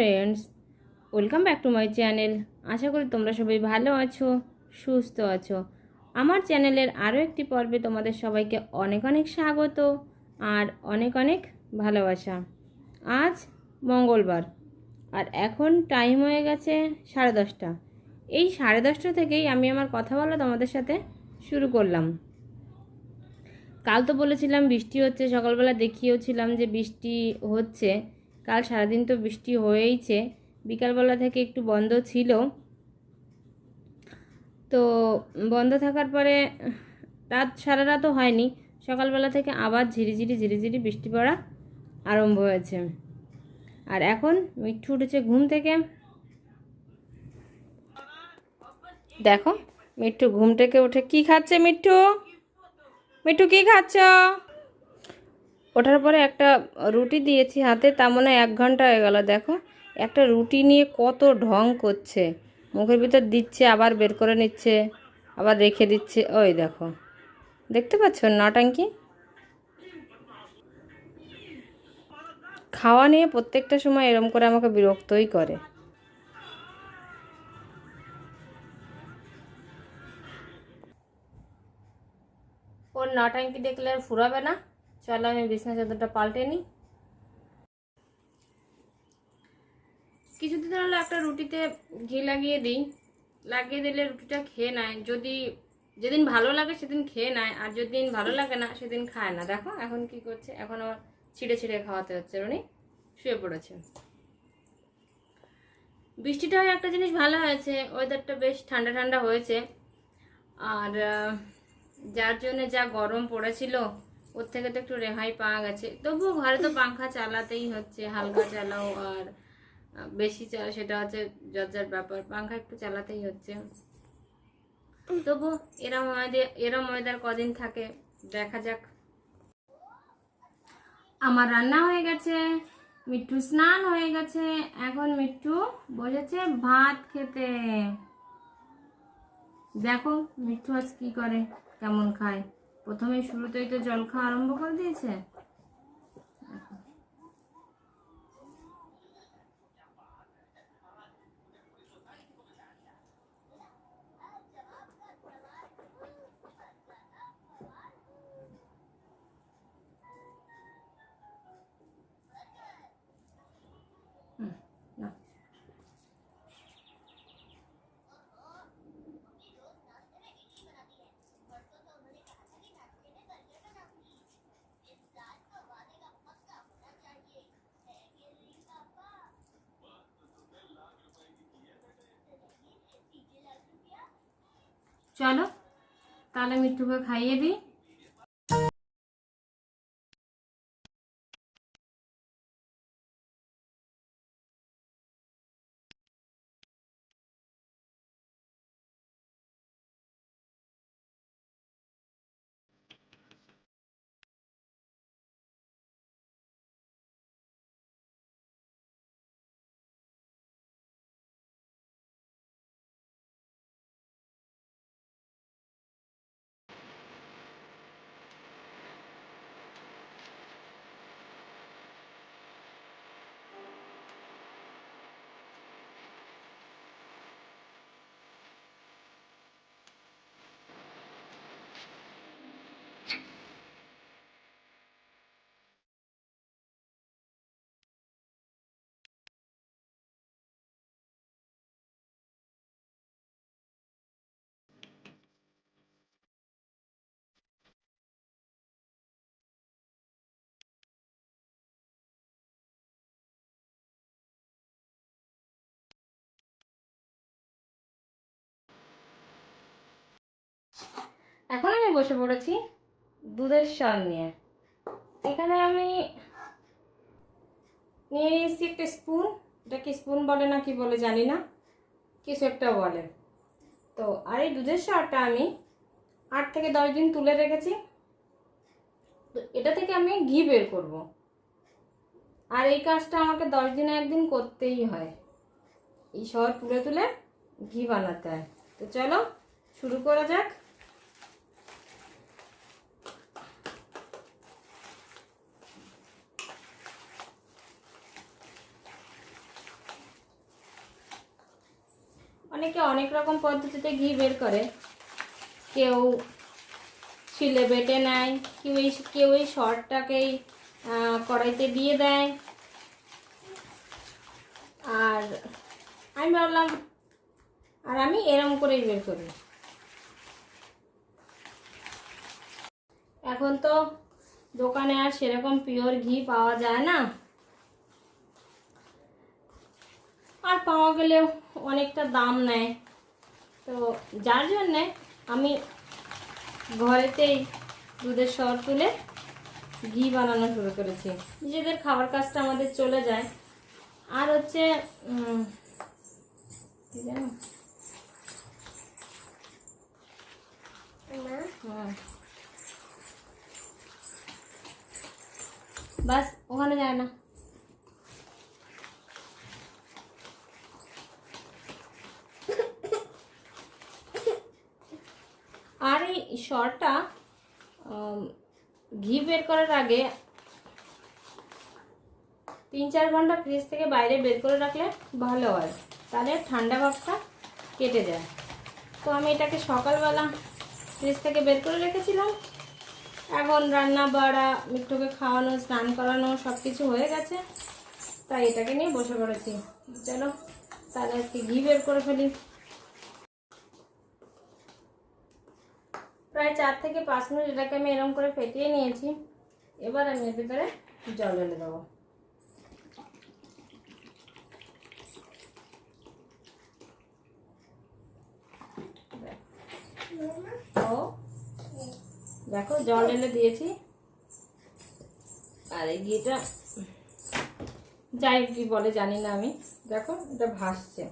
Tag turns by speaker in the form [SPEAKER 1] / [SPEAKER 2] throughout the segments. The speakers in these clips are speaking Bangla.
[SPEAKER 1] Friends welcome back to my channel আশা করি তোমরা সবাই ভালো আছো, সুস্থ আছো। আমার চ্যানেলের আরও একটি পর্বে তোমাদের সবাইকে অনেক অনেক স্বাগত আর অনেক অনেক ভালোবাসা। আজ মঙ্গলবার আর এখন টাইম হয়ে গেছে সাড়ে দশটা। এই সাড়ে দশটা থেকেই আমি আমার কথা বলা তোমাদের সাথে শুরু করলাম। কাল তো বলেছিলাম বৃষ্টি হচ্ছে, সকালবেলা দেখিয়েওছিলাম যে বৃষ্টি হচ্ছে। কাল সারাদিন তো বৃষ্টি হয়েইছে। বিকালবেলা থেকে একটু বন্ধ ছিল। তো বন্ধ থাকার পরে রাত সারা রাতও হয়নি। সকালবেলা থেকে আবার ঝিরিঝিরি ঝিরিঝিরি বৃষ্টি পড়া আরম্ভ হয়েছে। আর এখন মিঠু উঠেছে ঘুম থেকে। দেখো, মিঠু ঘুম থেকে উঠে কি খাচ্ছে মিঠু? মিঠু কি খাচ্ছ? ওঠার পরে একটা রুটি দিয়েছি হাতে, তা মনে এক ঘণ্টা হয়ে গেল, দেখো। একটা রুটি নিয়ে কত ঢং করছে। মুখের ভিতর দিচ্ছে, আবার বের করে নিচ্ছে, আবার রেখে দিচ্ছে। ওই দেখো। দেখতে পাচ্ছ নটাঙ্কি খাওয়া নিয়ে প্রত্যেকটা সময় এরম করে আমাকে বিরক্তই করে। ওর নটাঙ্কি দেখলে আর ফুরাবে না। চলো আমি বিছনা চাদরটা পাল্টে নিই কিছুদিন হলো একটা রুটিতে ঘি লাগিয়ে দিই। লাগিয়ে দিলে রুটিটা খেয়ে নেয়। যদি যেদিন ভালো লাগে সেদিন খেয়ে নেয়, আর যেদিন ভালো লাগে না সেদিন খায় না। দেখো এখন কি করছে, এখন আমার ছিঁড়ে ছিঁড়ে খাওয়াতে হচ্ছে। উনি শুয়ে পড়েছে। বৃষ্টিটা একটা জিনিস ভালো হয়েছে ওয়েদারটা বেশ ঠান্ডা ঠান্ডা হয়েছে। আর যার জন্য যা গরম পড়েছিল ওর থেকে তো একটু রেহাই পাওয়া গেছে। তবুও ঘরে তো পাংখা চালাতেই হচ্ছে, হালকা চালাও আর বেশি চা, সেটা হচ্ছে যার ব্যাপার, পাংখা একটু চালাতেই হচ্ছে। তবু এরম ওয়েদার এরম ওয়েদার কদিন থাকে, দেখা যাক। আমার রান্না হয়ে গেছে মিঠু স্নান হয়ে গেছে, এখন মিঠু বসেছে ভাত খেতে। দেখো মিঠু আজ কি করে, কেমন খায়। প্রথমে শুরুতেই তো জল খাওয়া আরম্ভ করে দিয়েছে? চলো তাহলে মিঠুকে খাইয়ে দিই। এখন আমি বসে পড়েছি দুধের স্বাদ নিয়ে। এখানে আমি নিয়ে নিয়েছি একটা স্পুন। এটা কি স্পুন বলে না কি বলে জানি না। কিছু একটা বলে। তো আর এই দুধের স্বাদটা আমি আট থেকে দশ দিন তুলে রেখেছি। তো এটা থেকে আমি ঘি বের করব। আর এই কাজটা আমাকে দশ দিনে একদিন করতেই হয়। এই সব তুলে তুলে ঘি বানাতে হয়। তো চলো শুরু করা যাক। অনেকে অনেক রকম পদ্ধতিতে ঘি বের করে। কেউ শিলে বেটে নেয়, কেউ এই কেউ এই শর্টটাকেই কড়াইতে দিয়ে দেয়। আর আমি ভাবলাম, আর আমি এরম করেই বের করি। এখন তো দোকানে আর সেরকম পিওর ঘি পাওয়া যায় না। আর পাওয়া গেলেও অনেকটা দাম নেয়। তো যার জন্যে আমি ঘরেতেই দুধের সর তুলে ঘি বানানো শুরু করেছি। নিজেদের খাবার কাজটা আমাদের চলে যায়। আর হচ্ছে কি বাস ওখানে যায় না। শরটা ঘি বের করার আগে তিন চার ঘণ্টা ফ্রিজ থেকে বাইরে বের করে রাখলে ভালো হয়। তাহলে ঠান্ডা ভাবটা কেটে যায়। তো আমি এটাকে সকালবেলা ফ্রিজ থেকে বের করে রেখেছিলাম। এখন রান্না, বাড়া, মিঠুকে খাওয়ানো, স্নান করানো সব কিছু হয়ে গেছে। তাই এটাকে নিয়ে বসে পড়েছি। চলো তাহলে আজকে ঘি বের করে ফেলি। প্রায় চার থেকে পাঁচ মিনিট এটাকে আমি এরকম করে ফেটিয়ে নিয়েছি। এবার আমি এর ভিতরে জল ঢেলে দেবো। ও দেখো, জল ঢেলে দিয়েছি। আর এই ঘিটা, যাই কি বলে জানি না আমি। দেখো, এটা ভাসছে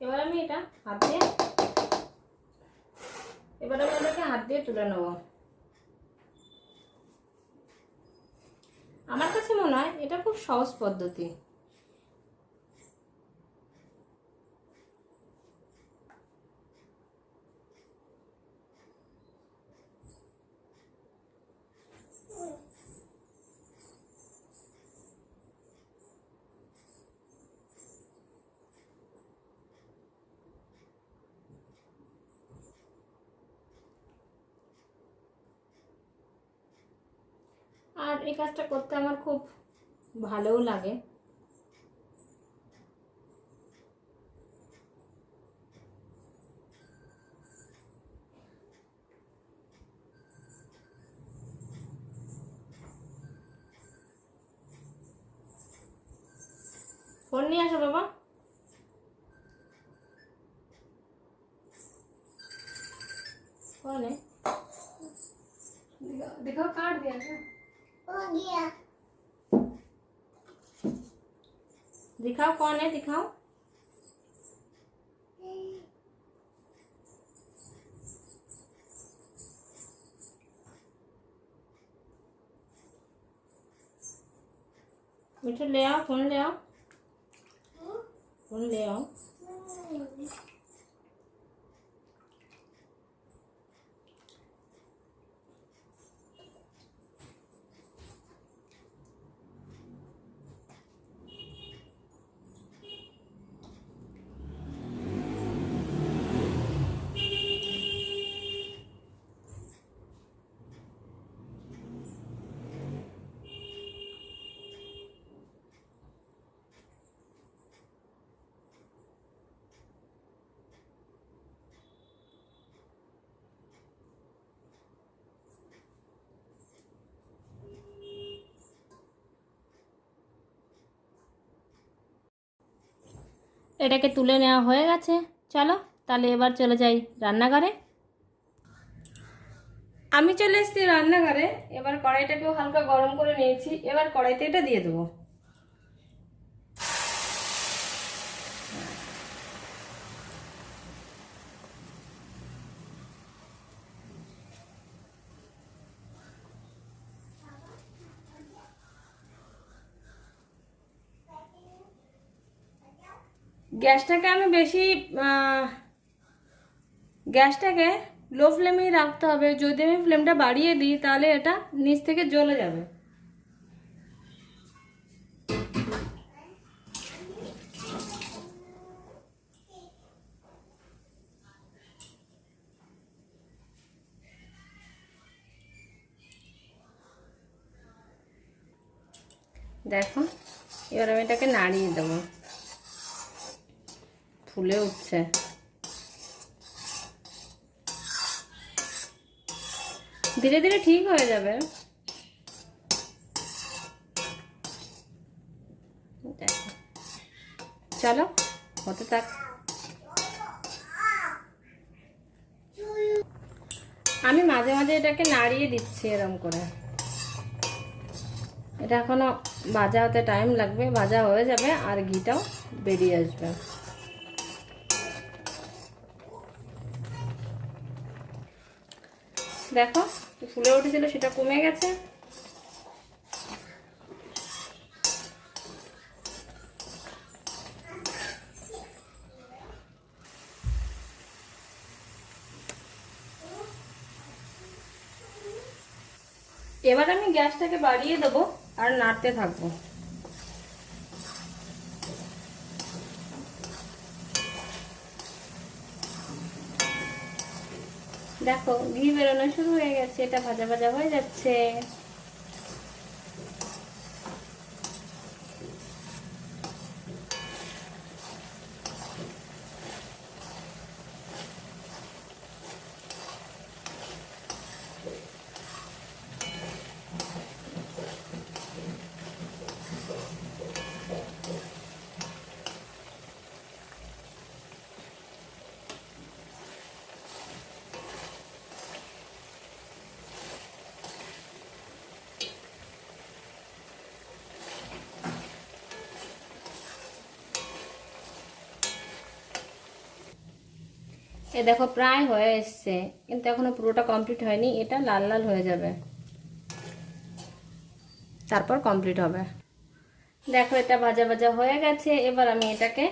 [SPEAKER 1] এবার আমি এটা, হাত দিয়ে। এবার আমি এটাকে হাত দিয়ে তুলে নেব। আমার কাছে মনে হয় এটা খুব সহজ পদ্ধতি। আর এই কাজটা করতে আমার খুব ভালোও লাগে। ফোন নিয়ে আসো বাবা। कौन है दिखाओ मिठू ले आओ फोन ले आओ फोन ले आओ এটাকে তুলে নেওয়া হয়ে গেছে। চলো, তাহলে এবার চলে যাই রান্নাঘরে। আমি চলে এসেছি রান্নাঘরে। এবার কড়াইটাকেও হালকা গরম করে নিয়েছি। এবার কড়াইতে এটা দিয়ে দেবো। গ্যাসটাকে আমি বেশি গ্যাসটাকে লো ফ্লেমেই রাখতে হবে। যদি আমি ফ্লেমটা বাড়িয়ে দিই, তাহলে এটা নিচ থেকে জ্বলে যাবে। দেখো এবার আমি এটাকে নাড়িয়ে দেবো। ফুলে উঠছে। ধীরে ধীরে ঠিক হয়ে যাবে। চলো, হতে থাক। আমি মাঝে মাঝে এটাকে নাড়িয়ে দিচ্ছি এরম করে। এটা এখনও ভাজা হতে টাইম লাগবে, ভাজা হয়ে যাবে আর ঘিটাও বেরিয়ে আসবে। দেখো ফুলে উঠেছিল সেটা কমে গেছে। এবার আমি গ্যাসটাকে বাড়িয়ে দেবো আর নাড়তে থাকব। দেখো ঘি বেরোনো শুরু হয়ে গেছে এটা ভাজা ভাজা হয়ে যাচ্ছে। এ দেখো, প্রায় হয়ে এসছে, কিন্তু এখনও পুরোটা কমপ্লিট হয়নি। এটা লাল লাল হয়ে যাবে। তারপর কমপ্লিট হবে। দেখো, এটা ভাজা ভাজা হয়ে গেছে। এবার আমি এটাকে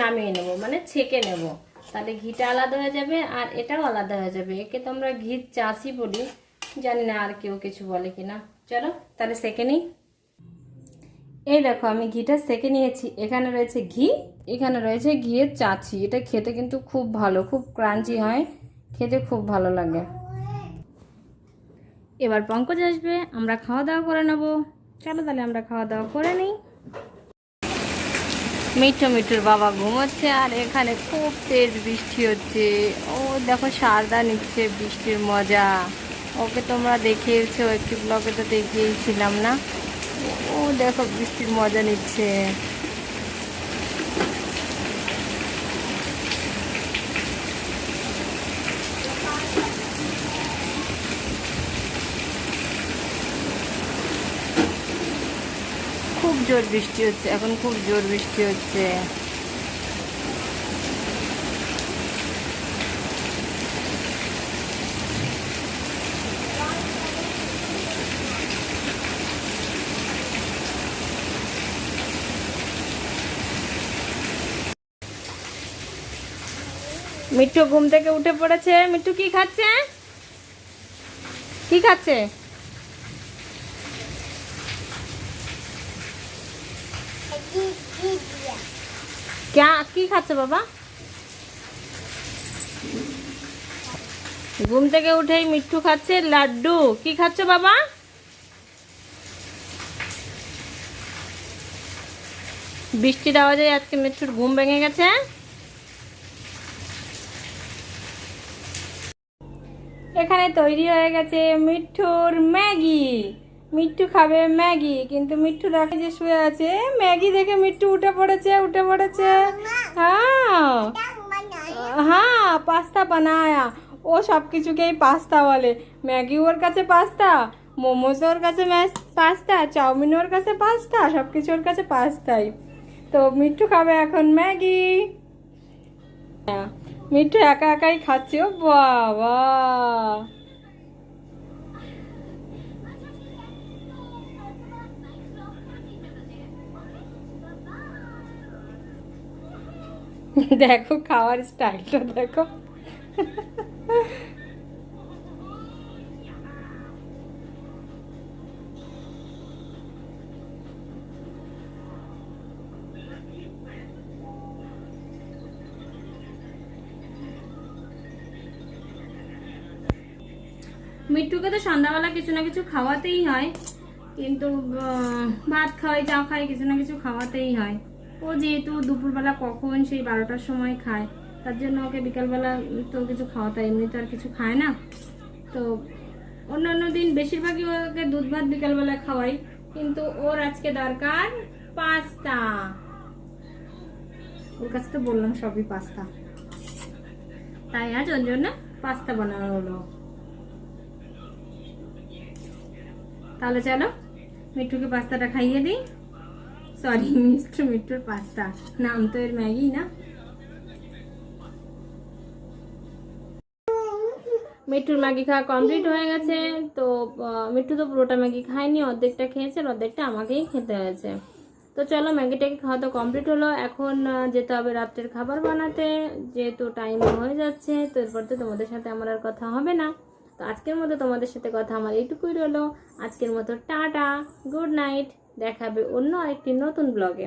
[SPEAKER 1] নামিয়ে নেব মানে ছেঁকে নেব। তাহলে ঘিটা আলাদা হয়ে যাবে, আর এটাও আলাদা হয়ে যাবে। একে তো আমরা ঘির চাষি বলি। জানি না আর কেউ কিছু বলে কিনা। চলো, তাহলে সেকে নিই। এই দেখো, আমি ঘিটা সেকে নিয়েছি। এখানে রয়েছে ঘি এখানে রয়েছে ঘিয়ের চাচি এটা খেতে কিন্তু খুব ভালো, খুব ক্রাঞ্চি হয়। খেতে খুব ভালো লাগে। এবার পঙ্কজ আসবে, আমরা খাওয়া দাওয়া করে নেব। চলো তাহলে আমরা খাওয়া দাওয়া করে নিই। মিঠু মিঠুর বাবা ঘুমোচ্ছে আর এখানে খুব তেজ বৃষ্টি হচ্ছে। ও দেখো সারদা নিচ্ছে বৃষ্টির মজা। ওকে তোমরা দেখিয়েছো, একটি ব্লগে তো দেখিয়েছিলাম না। ও দেখো বৃষ্টির মজা নিচ্ছে। জোর বৃষ্টি হচ্ছে, এখন খুব জোর বৃষ্টি হচ্ছে। মিঠু ঘুম থেকে উঠে পড়েছে। মিঠু কি খাচ্ছে? কি খাচ্ছে? ক্যা কি খাচ্ছে বাবা ঘুম থেকে উঠেই মিঠু খাচ্ছে লাড্ডু কি খাচ্ছে বাবা বৃষ্টির আওয়াজে আজকে মিঠুর ঘুম ভেঙে গেছে এখানে তৈরি হয়ে গেছে মিঠুর ম্যাগি মিঠু খাবে ম্যাগি কিন্তু মিঠু দেখে যে শুয়ে আছে ম্যাগি দেখে মিঠু উঠে পড়েছে উঠে পড়েছে। হ্যাঁ। হ্যাঁ পাস্তা বানায়া। ও সব কিছুকেই পাস্তা বলে। ম্যাগি ওর কাছে পাস্তা মোমোস ওর কাছে পাস্তা চাউমিন ওর কাছে পাস্তা সব কিছু ওর কাছে পাস্তাই। তো মিঠু খাবে এখন ম্যাগি। হ্যাঁ, মিঠু একা একাই খাচ্ছে ও বাবা। দেখো খাওয়ার স্টাইলটা, দেখো। মিট্টুকে তো সন্ধ্যাবেলা কিছু না কিছু খাওয়াতেই হয়, কিন্তু ভাত খাওয়াই, চা খাই কিছু না কিছু খাওয়াতেই হয়। ও যেহেতু দুপুরবেলা কখন সেই বারোটার সময় খায়, তার জন্য ওকে বিকালবেলা তো কিছু খাওয়াতে এমনি তো আর কিছু খায় না। তো অন্যান্য দিন বেশিরভাগই ওকে দুধ ভাত বিকালবেলা খাওয়াই, কিন্তু ওর আজকে দরকার পাস্তা। ওর কাছে তো বললাম সবই পাস্তা। তাই আজ ওর জন্য পাস্তা বানানো হলো। তাহলে চলো, মিঠুকে পাস্তাটা খাইয়ে দিই। সরি মিস্টার মিঠুর পাস্তা নাম তো এর ম্যাগি না মিঠুর ম্যাগি খাওয়া কমপ্লিট হয়ে গেছে, তো মিঠু তো পুরোটা ম্যাগি খায়নি, অর্ধেকটা খেয়েছে অর্ধেকটা আমাকেই খেতে হয়েছে। তো চলো ম্যাগিটাকে খাওয়া তো কমপ্লিট হলো। এখন যেতে হবে রাত্রের খাবার বানাতে। যেহেতু টাইম হয়ে যাচ্ছে, তো এরপর তো তোমাদের সাথে আমার আর কথা হবে না। তো আজকের মতো তোমাদের সাথে কথা আমার এইটুকুই রইল। আজকের মতো টাটা গুড নাইট দেখাবে অন্য আরেকটি নতুন ব্লগে।